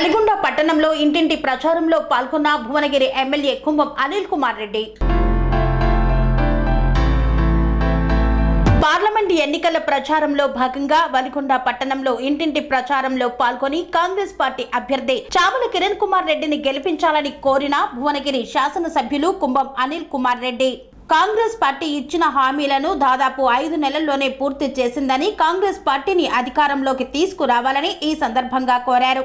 నల్గొండ పట్టణంలో ఇంటింటి ప్రచారంలో పాల్గొన్న భువనగిరి ఎమ్మెల్యే కుంభం అనిల్ కుమార్ రెడ్డి పార్లమెంట్ ఎన్నికల ప్రచారంలో భాగంగా వలిగొండ పట్టణంలో ఇంటింటి ప్రచారంలో పాల్గొని కాంగ్రెస్ పార్టీ అభ్యర్థి చావల కిరణ్ కుమార్ రెడ్డిని గెలిపించాలని కోరిన భువనగిరి శాసనసభ్యులు కుంభం అనిల్ కుమార్ రెడ్డి కాంగ్రెస్ పార్టీ ఇచ్చిన హామీలను దాదాపు ఐదు నెలల్లోనే పూర్తి చేసిందని కాంగ్రెస్ పార్టీని అధికారంలోకి తీసుకురావాలని ఈ సందర్భంగా కోరారు